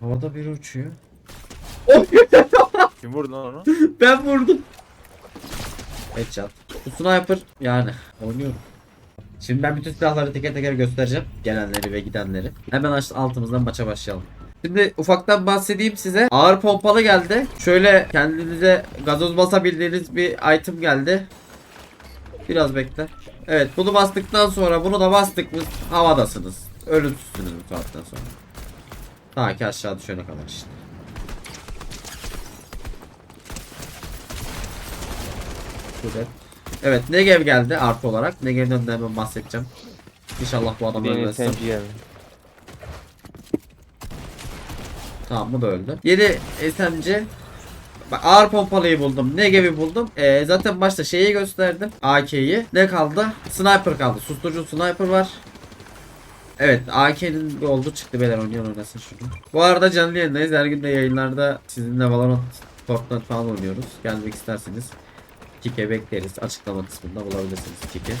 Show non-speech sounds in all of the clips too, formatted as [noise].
Havada biri uçuyor. Kim vurdu lan onu? [laughs] Ben vurdum. Headshot. Bu sniper yani oynuyorum. Şimdi ben bütün silahları teker teker göstereceğim. Gelenleri ve gidenleri. Hemen altımızdan maça başlayalım. Şimdi ufaktan bahsedeyim size. Ağır pompalı geldi. Şöyle kendinize gazoz basabildiğiniz bir item geldi. Biraz bekle. Evet bunu bastıktan sonra bunu da bastık mı havadasınız. Ölümsüzsünüz bu saatten sonra. Ta ki aşağı düşene kadar işte. Şurada. Evet Negev geldi artı olarak. Negev'den de hemen bahsedeceğim. İnşallah bu adam geldi. Tamam bu da öldü. Yeni SMG. Bak ağır pompalıyı buldum. Negev'i buldum. Ee, zaten başta şeyi gösterdim. AK'yi. Ne kaldı? Sniper kaldı. Susturucu sniper var. Evet AK'nin bir oldu çıktı beyler oynayan oynasın şunu. Bu arada canlı yayındayız. Her gün de yayınlarda sizinle Valorant, Fortnite falan oynuyoruz. Gelmek isterseniz Kike bekleriz. Açıklama kısmında bulabilirsiniz Kike.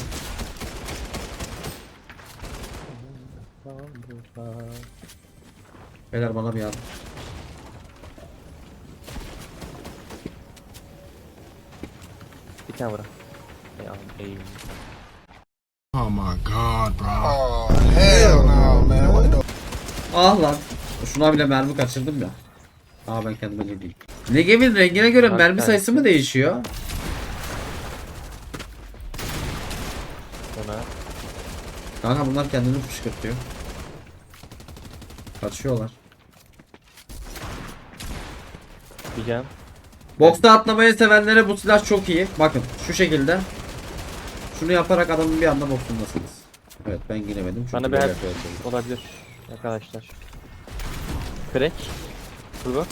Beyler bana bir yardım. Bir tane vura. Ya. Oh my god, bro. Oh hell no, man. What the Ah lan. Şuna bile mermi kaçırdım ya. Aa ben kendime ne diyeyim. Negev'in rengine göre Bak mermi sayısı mı değişiyor? Sonra Kanka bunlar kendini fışkırtıyor. Kaçıyorlar. bir can. Boxta atlamayı sevenlere bu silah çok iyi. Bakın şu şekilde. Şunu yaparak adamın bir anda boksundasınız. Evet ben giremedim. Çünkü Bana bir yapıyorum. olabilir. Arkadaşlar. Crack. Full box.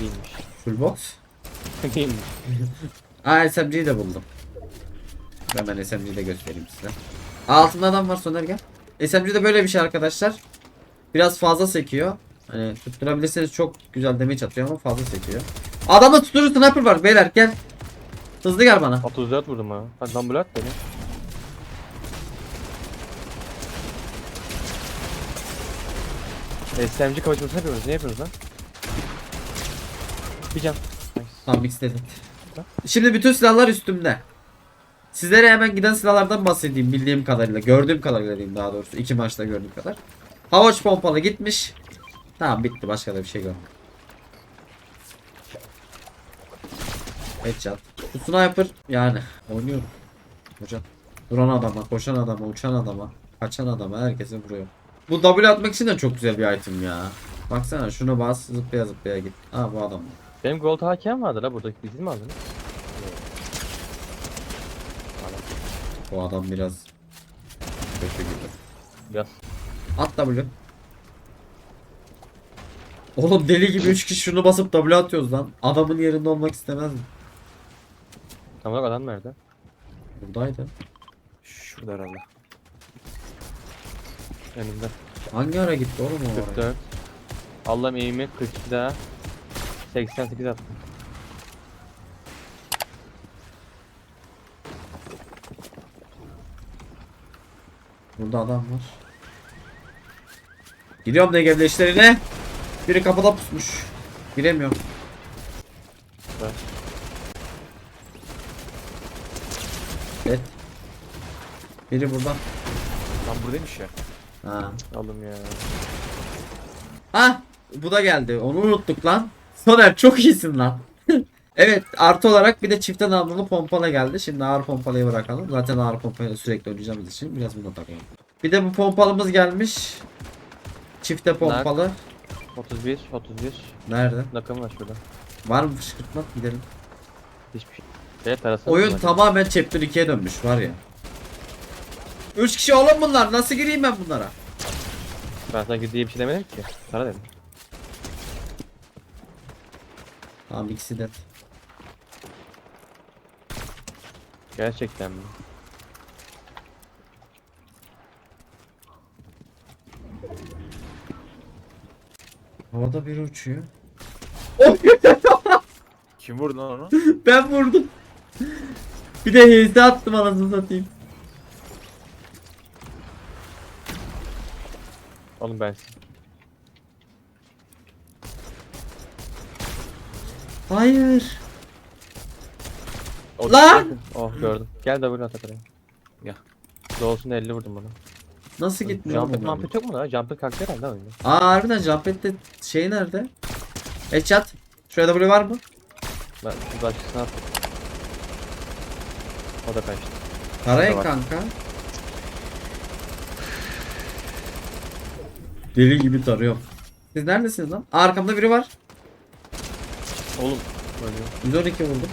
Değilmiş. Full box. [laughs] Değilmiş. Aa SMG'yi de buldum. Hemen SMG'yi de göstereyim size. Altında adam var Soner gel. SMG de böyle bir şey arkadaşlar. Biraz fazla sekiyor. Hani tutturabilirseniz çok güzel damage atıyor ama fazla sekiyor. Adamda tutturucu sniper var beyler gel. Hızlı gel bana. 34 vurdum ha. Hadi lan blok beni. SMG kavuşması yapıyoruz. Ne yapıyoruz lan? Bir can. Tamam istedim. Şimdi bütün silahlar üstümde. Sizlere hemen giden silahlardan bahsedeyim bildiğim kadarıyla. Gördüğüm kadarıyla diyeyim daha doğrusu. iki maçta gördüğüm kadar. Havaç pompalı gitmiş. Tamam bitti başka da bir şey görmedim. Headshot. Sniper yani oynuyorum. Hocam. Duran adama, koşan adama, uçan adama, kaçan adama herkese vuruyor. Bu W atmak için de çok güzel bir item ya. Baksana şunu bas zıplaya zıplaya git. Ha bu adam. Benim gold hakem vardı la buradaki bizim mi aldın? Bu adam biraz kötü gibi. Yaz. At W. Oğlum deli gibi 3 kişi şunu basıp W atıyoruz lan. Adamın yerinde olmak istemezdim. Tam olarak adam nerede? Buradaydı. Şurada herhalde. Önümde. Hangi ara gitti oğlum o ara? 44. Allah'ım eğimi 42 daha. 88 attım. Burada adam var. Giriyorum Negev'le işlerine. Biri kapıda pusmuş. Giremiyorum. Ver. Evet. Biri burada. Tam buradaymış ya. Ha. Aldım ya. Ha, bu da geldi. Onu unuttuk lan. Soner çok iyisin lan. [laughs] evet, artı olarak bir de çifte namlulu pompala geldi. Şimdi ağır pompalıyı bırakalım. Zaten ağır pompayla sürekli oynayacağımız için biraz buna takalım. Bir de bu pompalımız gelmiş. Çifte pompalı. 31, 31. Nerede? Nakım var şurada. Var mı fışkırtma? Gidelim. Hiçbir şey. Evet. Oyun tamamen Chapter 2'ye dönmüş var ya. 3 kişi oğlum bunlar. Nasıl gireyim ben bunlara? Ben sana diye bir şey demedim ki. Sana dedim. Tamam ikisi de. Gerçekten mi? Havada biri uçuyor. [laughs] Kim vurdu lan onu? Ben vurdum. Bir de heyse attım anasını satayım. Oğlum ben. Hayır. O Lan! Oh gördüm. Gel de buradan takılayım. Ya. Doğusun 50 vurdum bana. Nasıl gitmiyor? Jumpet oğlum? mumpet yok mu lan? Jumpet kalktı herhalde oyunda. Aa harbiden Jumpet'te şey nerede? Headshot. Şurada W var mı? Ben şu başkasına attım. O da kaçtı. Tarayın kanka. Deli gibi tarıyorum. Siz neredesiniz lan? Aa, arkamda biri var. Oğlum. Ölüyor. 112 vurdum.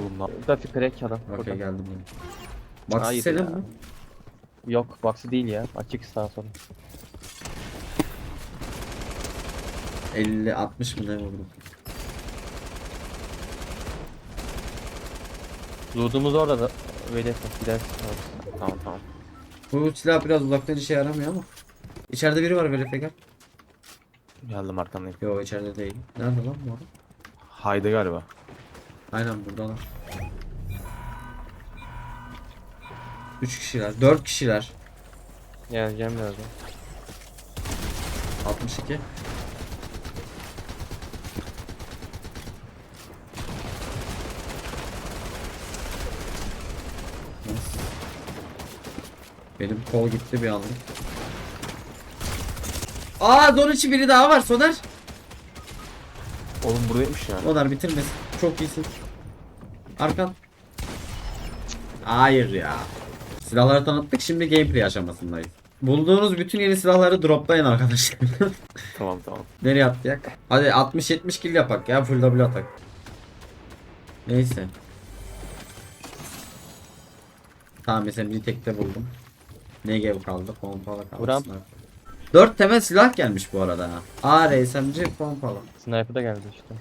Oğlum lan. Grafik crack adam. Okey Burada. geldim ben. Bak Hayır senin ya. mi? Yok box'ı değil ya. Açık sağa sola. 50 60 mı ne vurdum? Loot'umuz orada da. Verirsin. Gidersin. Tamam tamam. Bu silah biraz uzaktan işe yaramıyor ama. İçeride biri var böyle gel. Geldim arkandayım. Yo içeride değil. Nerede lan bu adam? Haydi galiba. Aynen burada lan. 3 kişiler, 4 kişiler. Geleceğim birazdan. 62. Benim kol gitti bir anlık. Aa zor içi biri daha var Soner. Oğlum buradaymış ya. Soner bitirmesin. Çok iyisin. Arkan. Hayır ya. Silahları tanıttık şimdi gameplay aşamasındayız. Bulduğunuz bütün yeni silahları droplayın arkadaşlar. [laughs] Tamam tamam. Nereye atlayak? Hadi 60-70 kill yapak ya full double atak. Neyse. Tamam mesela bir tekte buldum. Negev kaldı, pompalı kaldı. Buram. sniper. Dört temel silah gelmiş bu arada ha. AR, SMG, pompalı. Sniper da geldi işte.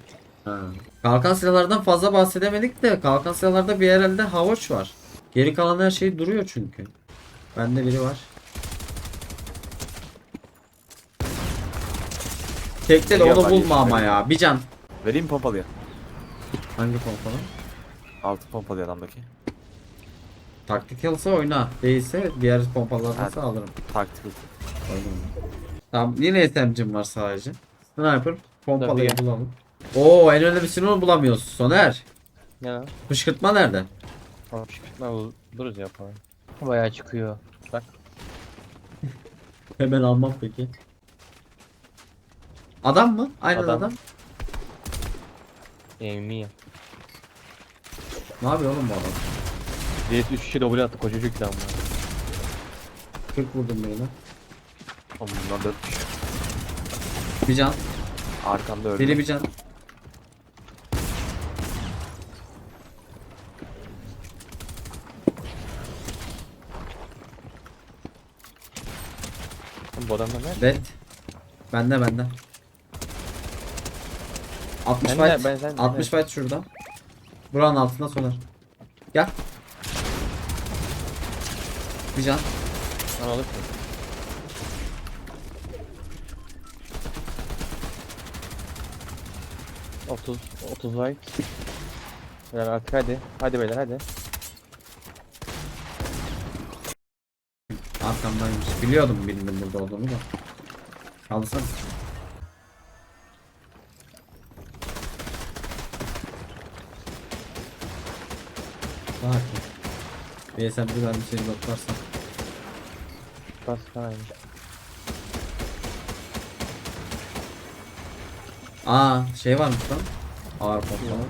Ha. Kalkan silahlardan fazla bahsedemedik de kalkan silahlarda bir herhalde havoç var. Geri kalan her şey duruyor çünkü. Bende biri var. Tekte de Geliyor, onu bulma ama ya. Bir can. Vereyim pompalıya. Hangi pompalı? Altı pompalı adamdaki. Taktikalsa oyna. Değilse diğer pompalardan alırım. Taktik. Oynarım. Tamam yine SMG'm var sadece. Sniper. Pompalıyı Tabii. bulalım. Oo en önemlisini onu bulamıyoruz. Soner. Ne lan? Fışkırtma nerede? Tamam şıkırtma buluruz ya falan. Bayağı çıkıyor. Bak. [laughs] Hemen almam peki. Adam mı? Aynen adam. Adam. Aim'i. Ne yapıyor oğlum bu adam? Birisi 3 kişi double attı kocacık da ama. 40 vurdum birine. Oğlum bundan dört kişi. Bir can. Arkamda öldü. Biri bir can. Oğlum Bu adamlar nerede? Dead. Bende bende. 60 Ben de- fight. ben- sen- 60 fight şurada. Buranın altında soner. Gel. Bir can. Lan alırsın. Otuz, otuz white. Beyler artık hadi. Hadi beyler hadi. Arkamdaymış. Biliyordum birinin burada olduğunu da. Kalsın. Sakin. Bir sen bir seni baklarsan. Bas aynı. Aa şey varmış lan. Ağır pompalı.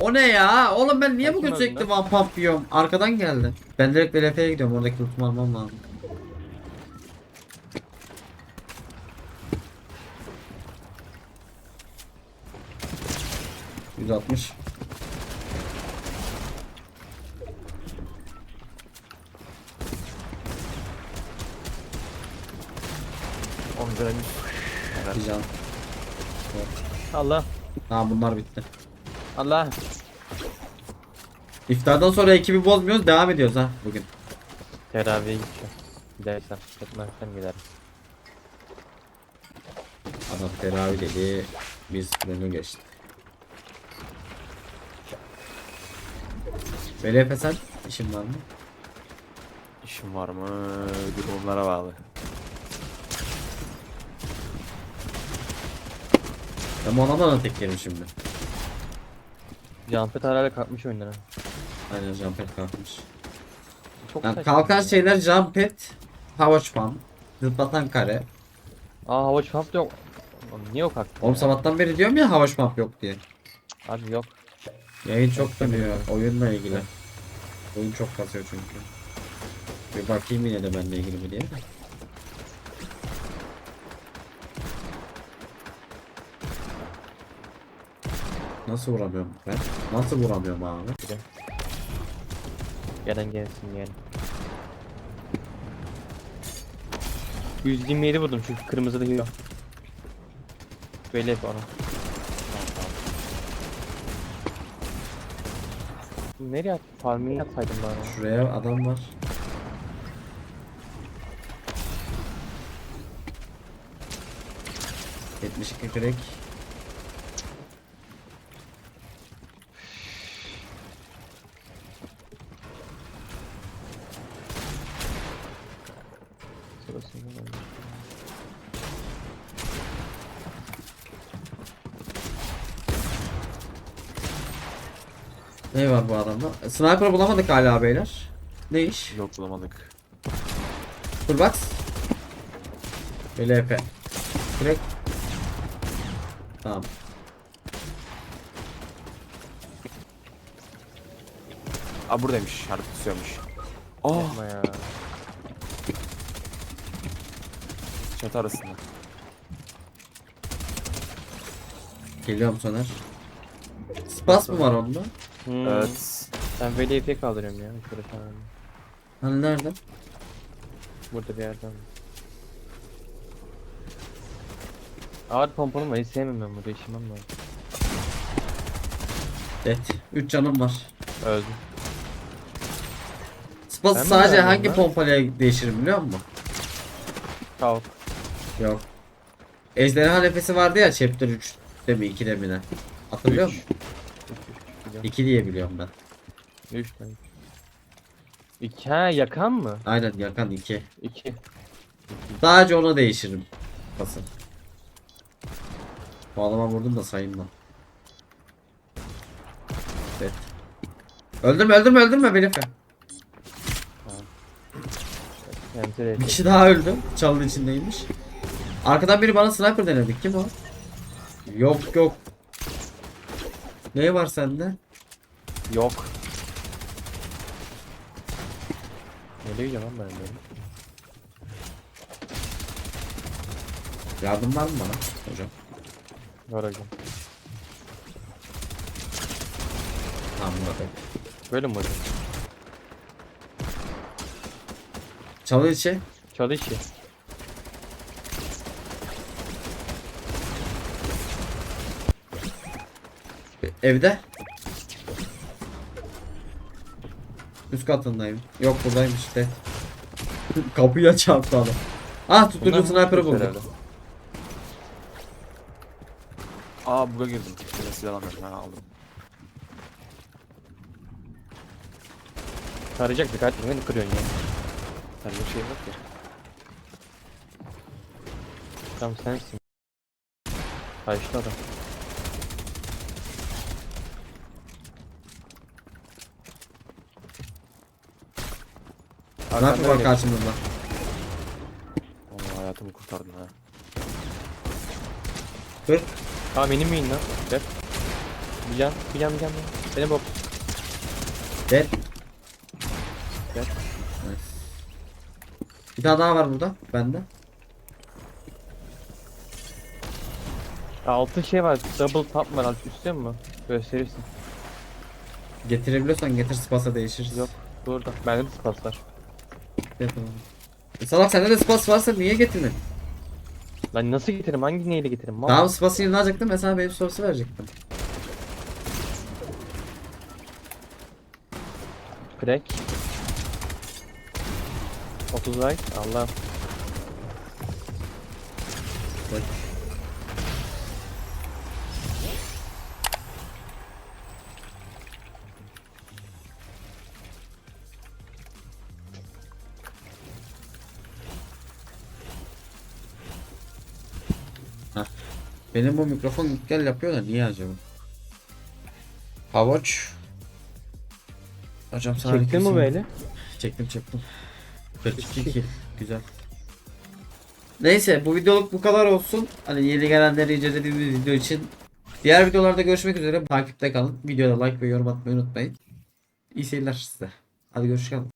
O ne ya? Oğlum ben niye bugün kim sürekli one pump yiyorum? Arkadan geldi. Ben direkt BLF'ye gidiyorum. Oradaki lootumu almam lazım. Yüz altmış. Evet. Bir can. Allah. Tamam bunlar bitti. Allah. İftardan sonra ekibi bozmuyoruz. Devam ediyoruz ha bugün. Teraviye gideceğim. Gidersem. Gitmezsem giderim. Adam teravih dedi. Biz bunu geçtik. BLF sen işin var mı? İşim var mı? Durumlara bağlı. Ben bu adamdan da tek yerim şimdi. Jumpet hala kalkmış oyunlara. Aynen jump kalkmış. Çok Yani saçma kalkan şeyler jump pad, hava çupan, zıplatan kare. Aa hava da yok. Oğlum niye yok kalktı? Oğlum sabahtan beri diyorum ya hava pump yok diye. Abi yok. Yayın çok dönüyor oyunla ilgili. Oyun çok kasıyor çünkü. Bir bakayım yine de benimle ilgili mi diye. Nasıl vuramıyorum ben? Nasıl vuramıyorum abi? Gelen gelsin yani. 127 vurdum çünkü kırmızı da yok. Böyle yap onu. Nereye at? Farming'e atsaydım bari. Şuraya adam var. Yetmiş iki crack. Bu adamda? Sniper bulamadık hala beyler. Ne iş? Yok bulamadık. Full box. LP. Crack. Tamam. Aa buradaymış. Harbi tutuyormuş. Aa Yapma ya. çatı arasında. Geliyorum Soner. Spas mı var onda? Hmm. Evet. Ben VLP kaldırıyorum ya. Şurada falan. Hani nerede? Burada bir yerden. Ağır pompanım var. Hiç sevmem ben burada. İşimem var. Evet. 3 canım var. Öldüm. Spas Ben mi sadece verdim hangi lan? değişir biliyor musun? Kalk. Yok. Ejderha nefesi vardı ya chapter 3'te mi 2'de mi ne? Hatırlıyor musun? 2 diye biliyorum ben. 3 tane. 2 ha yakan mı? Aynen yakan 2. 2. Sadece ona değişirim. Pası. Bu adama vurdum da sayılma. Evet. Öldürme öldürme öldürme beni. Bir kişi daha öldü. Çalının içindeymiş. Arkadan biri bana sniper denedi. Kim o? Yok yok. Ne var sende? Yok. Nereye gidiyorum lan ben böyle? Yardım var mı bana hocam? Var hocam. Tamam burada. Böyle mi hocam? Çalın içi. Çalı işi. Evde. Üst katındayım. Yok buradaymış işte. Kapıya çarptı adam. Ah Bunlar sniper'ı buldum. herhalde. Aa buga girdim. Şöyle silah alamıyorum. Ha aldım. Tarayacak dikkat edin. Beni kırıyorsun ya. Bir şey yok ki. Tamam sensin. Kaçtı adam. Sniper var öyle. karşımızda. Vallahi hayatımı kurtardın ha. Dur. Aa benim miyim lan? Gel. Bir can, bir can, bir can. bir can. Beni bok. Dead. Gel. Nice. Bir tane daha var burada. Bende. Altı şey var. Double tap var. Alt üstte mi? Gösterirsin. Getirebiliyorsan getir spasa değişiriz. Yok. Burada. Bende de spas var. Yapalım. E salak sende de spas varsa niye getirdin? Lan nasıl getiririm? Hangi neyle getiririm? Mal. Tamam spasın yerine alacaktım ben sana benim spası verecektim. Crack. 30 like. Allah. Benim bu mikrofon gel yapıyor da niye acaba? Havoç. Hocam sana Çektin mi böyle? [laughs] Çektim çektim. 42 kill. Güzel. Neyse bu videoluk bu kadar olsun. Hani yeni gelenleri incelediğimiz video için. Diğer videolarda görüşmek üzere. Takipte kalın. Videoda like ve yorum atmayı unutmayın. İyi seyirler size. Hadi görüşelim.